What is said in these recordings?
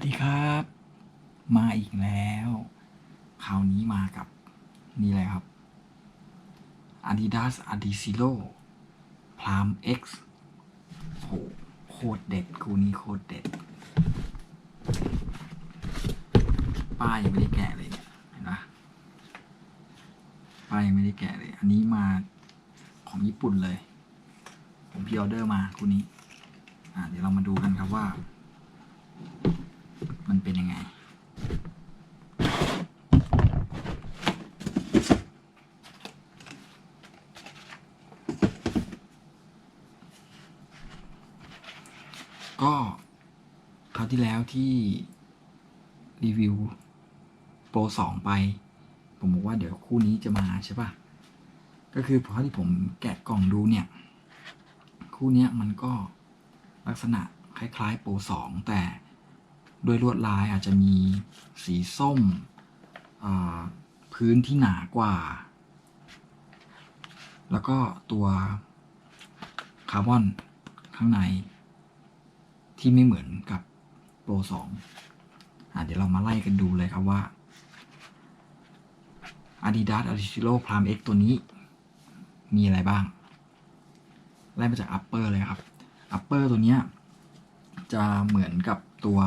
วัสดีครับ มาอีกแล้ว คราวนี้มากับ นี่เลยครับ Adidas Adizero Prime X โหโคตรเด็ดคู่นี้โคตรเด็ด ป้ายยังไม่ได้แกะเลยเนี่ยเห็นปะป้ายยังไม่ได้แกะเลย อันนี้มาของญี่ปุ่นเลย ผมพิออเดอร์มาคู่นี้ อ่าเดี๋ยวเรามาดูกันครับว่า มันเป็นยังไง ก็คราวที่แล้วที่รีวิวโปรสองไป ผมบอกว่าเดี๋ยวคู่นี้จะมาใช่ปะก็คือพอที่ผมแกะกล่องดูเนี่ย คู่นี้มันก็ลักษณะคล้ายๆโปรสองแต่ ด้วยลวดลายอาจจะมีสีส้ม พื้นที่หนากว่า แล้วก็ตัวคาร์บอนข้างใน ที่ไม่เหมือนกับโปรสองเดี๋ยวเรามาไล่กันดูเลยครับว่า Adidas Adizero Prime X ตัวนี้ มีอะไรบ้าง ไล่มาจาก upper เลยครับ upper ตัวเนี้ยจะเหมือนกับตัว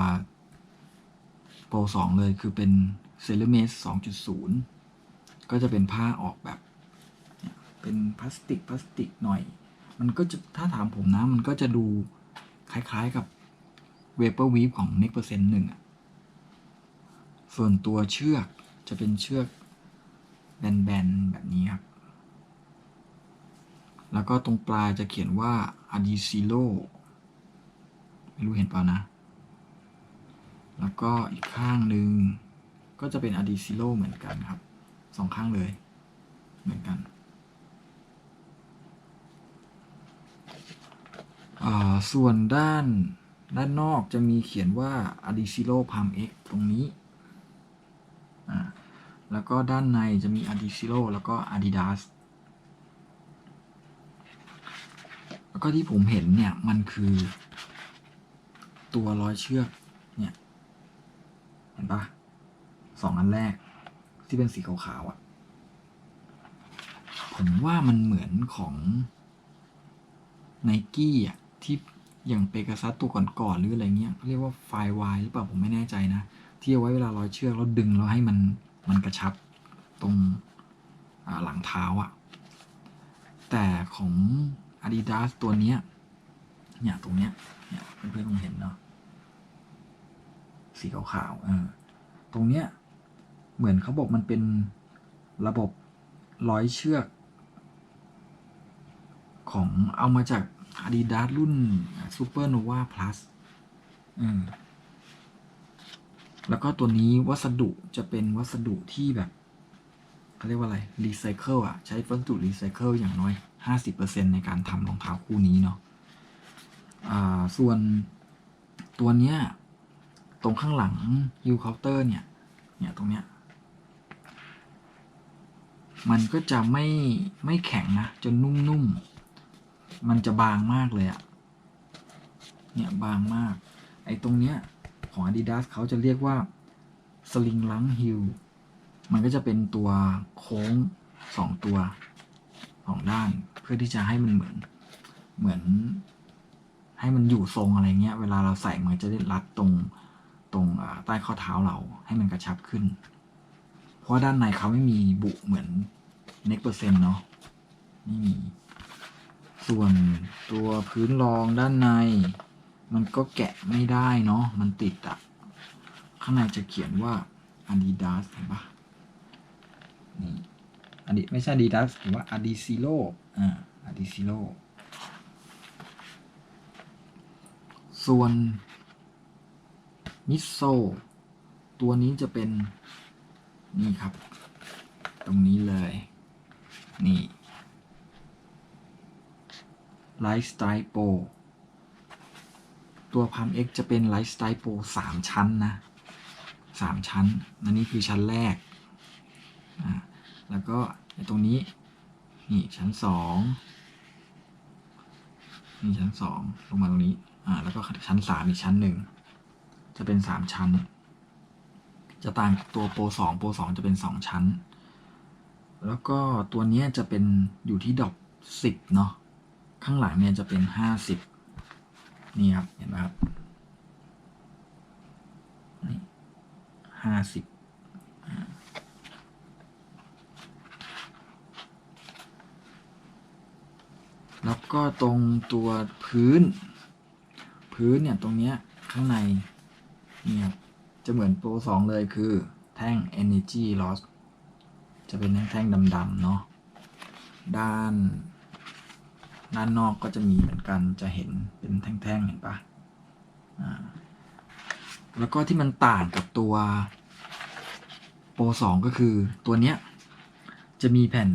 โปร2เลยคือเป็น c e r a m i c 2.0 ก็จะเป็นผ้าออกแบบ เป็นพลาสติกพลาสติกหน่อย มันก็จะถ้าถามผมนะ มันก็จะดูคล้ายๆกับ Vapor Weave ของ Next Percent หนึ่งอะส่วนตัวเชือกจะเป็นเชือกแบนๆ แบบนี้ครับ แล้วก็ตรงปลายจะเขียนว่า Adizero ไม่รู้เห็นเปล่านะ แล้วก็อีกข้างหนึ่งก็จะเป็น Adizero เหมือนกันครับสองข้างเลย เหมือนกันส่วนด้านด้านนอกจะมีเขียนว่า Adizero Palm X ตรงนี้ แล้วก็ด้านในจะมี Adizero แล้วก็ Adidas แล้วก็ที่ผมเห็นเนี่ย มันคือตัวร้อยเชือก ห็นปะสองอันแรก ที่เป็นสีขาวๆอะ่ะ ผมว่ามันเหมือนของไนกี้อะ ที่อย่างเปก a ซัสตัวก่อนๆหรืออะไรเงี้ยเขาเรียกว่าไฟวายหรือเปล่าผมไม่แน่ใจนะ ที่เอาไว้เวลาร้อยเชือกแล้วดึงแล้วให้มันมันกระชับตรงหลังเท้าอะ่ะ แต่ของ Adidas ตัวเนี้ยเนี่ยตรงเนี้ยเนี่ยเพื่อนๆคงเห็นเนาะ สีขาวๆเออตรงเนี้ยเหมือนเขาบอกมันเป็นระบบร้อยเชือก ของเอามาจาก Adidas รุ่น Supernova Plus อืมแล้วก็ตัวนี้วัสดุจะเป็นวัสดุที่แบบเขาเรียกว่าอะไรรีไซเคิลอะ ใช้วัสดุรีไซเคิลอย่างน้อย 50%ในการทำรองเท้าคู่นี้เนาะอ่าส่วนตัวเนี้ย ตรงข้างหลังฮิวเคาน์เตอร์เนี่ย เนี่ยตรงเนี้ย มันก็จะไม่ไม่แข็งนะจนนุ่มๆ มันจะบางมากเลยอะเนี่ยบางมาก ไอ้ตรงเนี้ยของ Adidas เขาจะเรียกว่า Sling l u n g Heel มันก็จะเป็นตัวโค้งสองตัวสองด้าน เพื่อที่จะให้มันเหมือนเหมือนให้มันอยู่ทรงอะไรเงี้ย เวลาเราใส่มันจะได้รัดตรง ตรงใต้ข้อเท้าเราให้มันกระชับขึ้น เพราะว่าด้านในเขาไม่มีบุเหมือน next percent เนาะไม่มี ส่วนตัวพื้นรองด้านใน มันก็แกะไม่ได้เนาะมันติดอะข้างในจะเขียนว่า Adidas เห็นปะนี่อดีไม่ใช่ Adidas หรือว่า Adizero อ่า Adizero ส่วน มิโซตัวนี้จะเป็น นี่ครับ ตรงนี้เลย นี่ไลฟ์สไตล์โปรตัวพัมเอ็กจะเป็นไลฟ์สไตล์โปรสามชั้นนะสามชั้น อันนี้คือชั้นแรกอ่าแล้วก็ไอตรงนี้ นี่ชั้นสองนี่ชั้นสองลงมาตรงนี้ อ่า แล้วก็ชั้นสามอีกชั้นหนึ่ง จะเป็นสามชั้น จะต่างกับตัวโปรสองโปรสองจะเป็นสองชั้น แล้วก็ตัวนี้จะเป็นอยู่ที่ดอกสิบเนาะข้างหลังเนี่ยจะเป็นห้าสิบนี่ครับ เห็นไหมครับนี่ห้าสิบแล้วก็ตรงตัวพื้น พื้นเนี่ยตรงเนี้ยข้างใน นี่ยครับจะเหมือนโปรสองเลยคือแท่ง energy loss จะเป็นแท่งๆดำๆเนาะด้านด้านนอกก็จะมีเหมือนกันจะเห็นเป็นแท่งๆเห็นปะอ่าแล้วก็ที่มันต่างกับตัวโปรสองก็คือตัวเนี้ยจะมีแผ่น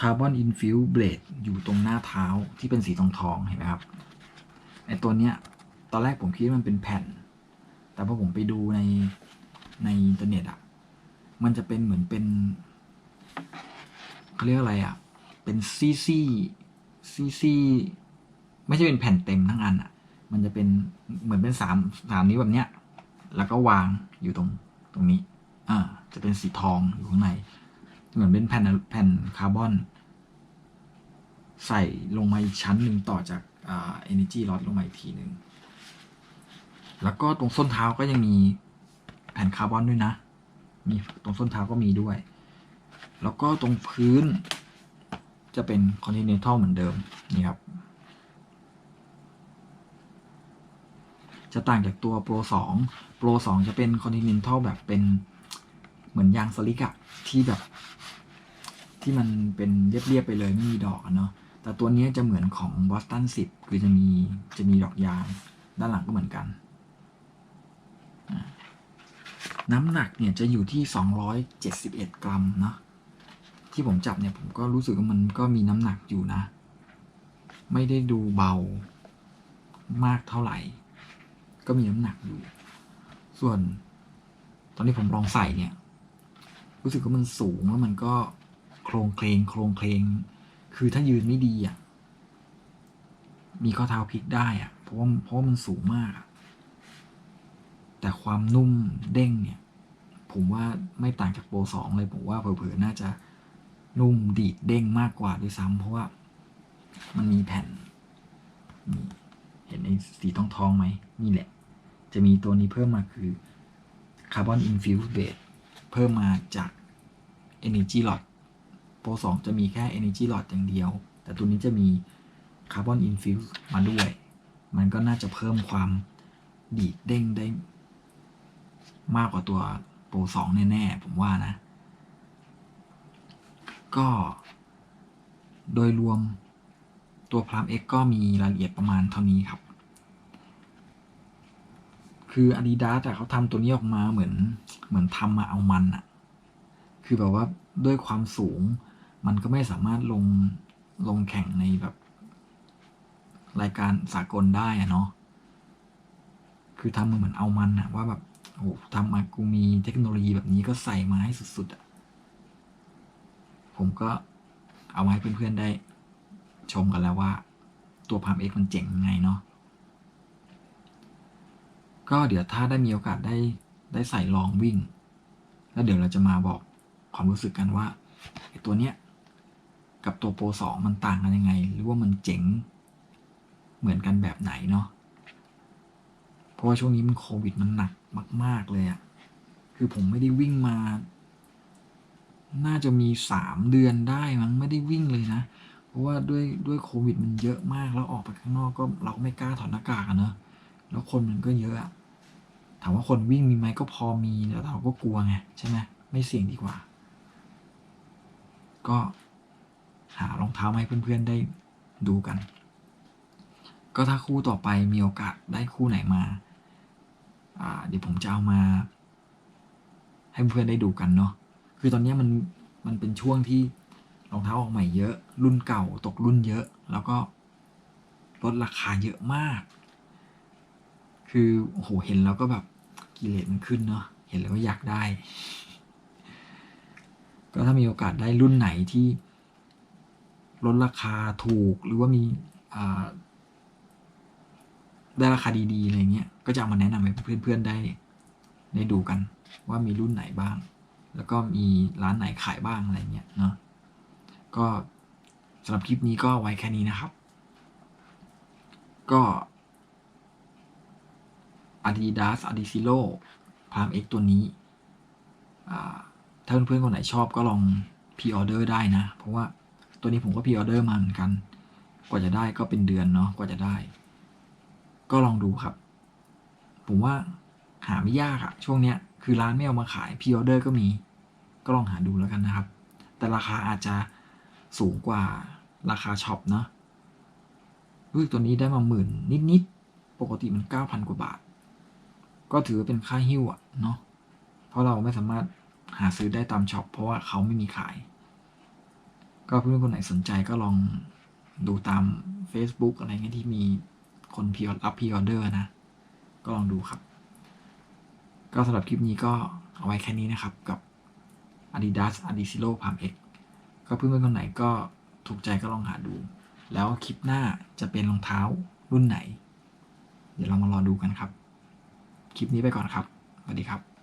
คาร์บอนอินฟิวเบลดอยู่ตรงหน้าเท้าที่เป็นสีทองทองๆเห็นไหมครับ ไอตัวเนี้ย ตอนแรกผมคิดว่ามันเป็นแผ่น แต่พอผมไปดูในในอินเทอร์เน็ตอะ มันจะเป็นเหมือนเป็นเขาเรียกอะไรอะ เป็นซี่ซี่ซี่ซี่ไม่ใช่เป็นแผ่นเต็มทั้งอันอะ มันจะเป็นเหมือนเป็นสามสามนิ้วแบบเนี้ย แล้วก็วางอยู่ตรงตรงนี้ อ่า จะเป็นสีทองอยู่ข้างใน เหมือนเป็นแผ่นแผ่นคาร์บอน ใส่ลงมาอีกชั้นหนึ่งต่อจาก energy loss ลงมาอีกทีหนึ่งแล้วก็ตรงส้นเท้าก็ยังมีแผ่นคาร์บอนด้วยนะ มีตรงส้นเท้าก็มีด้วย แล้วก็ตรงพื้นจะเป็น continental เหมือนเดิมนี่ครับ จะต่างจากตัว Pro 2 Pro 2จะเป็น continental แบบเป็นเหมือนยางสลิกอะที่แบบ ที่มันเป็นเรียบๆไปเลยไม่มีดอกเนาะ แต่ตัวนี้จะเหมือนของ Boston 10คือจะมีจะมีดอกยาง ด้านหลังก็เหมือนกัน น้ำหนักเนี่ยจะอยู่ที่ 271 กรัมเนาะที่ผมจับเนี่ยผมก็รู้สึกว่ามันก็มีน้ำหนักอยู่นะ ไม่ได้ดูเบามากเท่าไหร่ ก็มีน้ำหนักอยู่ ส่วนตอนนี้ผมลองใส่เนี่ย รู้สึกว่ามันสูงแล้วมันก็โครงเคลงโครงเคลง คือถ้ายืนไม่ดีอะ มีข้อเท้าพลิกได้อะ เพราะว่าเพราะมันสูงมากอะแต่ความนุ่มเด้งเนี่ย ผมว่าไม่ต่างจากโปรสองเลย ผมว่าเผลอๆน่าจะนุ่มดีดเด้งมากกว่าด้วยซ้ำเพราะว่ามันมีแผ่นนี่เห็นไอ้สีทองทองไหมนี่แหละ จะมีตัวนี้เพิ่มมาคือคาร์บอนอินฟิวส์เบสเพิ่มมาจาก Energy Lot รสองจะมีแค่ Energy Lot อย่างเดียว แต่ตัวนี้จะมีคาร์บอนอินฟิวส์มาด้วย มันก็น่าจะเพิ่มความดีดเด้งได้ มากกว่าตัวโปรสองแน่ ๆ ผมว่านะ ก็โดยรวมตัวพราม X ก็มีรายละเอียดประมาณเท่านี้ครับ คือ Adidas อะเขาทำตัวนี้ออกมาเหมือนเหมือนทำมาเอามันอะคือแบบว่าด้วยความสูง มันก็ไม่สามารถลงลงแข่งในแบบ รายการสากลได้อะเนาะคือทำมาเหมือนเอามันอะว่าแบบโอ้ทำมากูมีเทคโนโลยีแบบนี้ก็ใส่มาให้สุดๆอะผมก็เอามาให้เพื่อนๆได้ชมกันแล้วว่า ตัวพามเอ็กมันเจ๋งยังไงเนาะก็เดี๋ยวถ้าได้มีโอกาสได้ได้ใส่ลองวิ่ง แล้วเดี๋ยวเราจะมาบอกความรู้สึกกันว่าไอ้ตัวเนี้ย กับตัวโปรสองมันต่างกันยังไง หรือว่ามันเจ๋งเหมือนกันแบบไหนเนาะเพราะว่าช่วงนี้มันโควิดมันหนักมาก ๆ เลยอะคือผมไม่ได้วิ่งมา น่าจะมีสามเดือนได้มั้งไม่ได้วิ่งเลยนะ เพราะว่าด้วยด้วยโควิดมันเยอะมากแล้วออกไปข้างนอกก็เราก็ไม่กล้าถอดหน้ากากอะเนอะแล้วคนมันก็เยอะอะถามว่าคนวิ่งมีไหมก็พอมีแต่เราก็กลัวไงใช่ไหมไม่เสี่ยงดีกว่า ก็ หารองเท้ามาให้เพื่อนๆได้ดูกัน ก็ถ้าคู่ต่อไปมีโอกาสได้คู่ไหนมาเดี๋ยวผมจะเอามา ให้เพื่อนได้ดูกันเนาะคือตอนนี้มันมันเป็นช่วงที่รองเท้าออกใหม่เยอะ รุ่นเก่าตกรุ่นเยอะ แล้วก็ลดราคาเยอะมาก คือโอ้โหเห็นแล้วก็แบบกิเลสมันขึ้นเนาะเห็นแล้วก็อยากได้ ก็ถ้ามีโอกาสได้รุ่นไหนที่ ลดราคาถูกหรือว่ามีได้ราคาดีๆอะไรเงี้ยก็จะเอามาแนะนำให้เพื่อนๆได้ได้ดูกัน ว่ามีรุ่นไหนบ้าง แล้วก็มีร้านไหนขายบ้างอะไรเงี้ยเนาะก็สำหรับคลิปนี้ก็ไว้แค่นี้นะครับ ก็ Adidas Adizero Palm X ตัวนี้ ถ้าเพื่อนๆคนไหนชอบก็ลองพ r ออเดอร์ได้นะ เพราะว่า ตัวนี้ผมก็พ r ออเดอร์มาเหมือนกัน กว่าจะได้ก็เป็นเดือนเนาะกว่าจะได้ ก็ลองดูครับ ผมว่าหาไม่ยากอะช่วงเนี้ยคือร้านไม่เอามาขายพ r ออเดอร์ก็มี ก็ลองหาดูแล้วกันนะครับ แต่ราคาอาจจะสูงกว่าราคาช็อปเนาะรู้สึกตัวนี้ได้มาหมื่นนิดๆ ปกติมันเก้าพันกว่าบาท ก็ถือว่าเป็นค่าหิ้วอะเนาะ เพราะเราไม่สามารถหาซื้อได้ตามช็อปเพราะว่าเขาไม่มีขาย ก็เพื่อนๆคนไหนสนใจก็ลองดูตาม Facebook อะไรเงี้ยที่มีคนพิอรับพิออเดอร์นะ ก็ลองดูครับ ก็สำหรับคลิปนี้ก็เอาไว้แค่นี้นะครับกับ Adidas Adizero Palm X ก็เพื่อนๆคนไหนก็ถูกใจก็ลองหาดู แล้วคลิปหน้าจะเป็นรองเท้ารุ่นไหน เดี๋ยวเรามารอดูกันครับ คลิปนี้ไปก่อนครับ สวัสดีครับ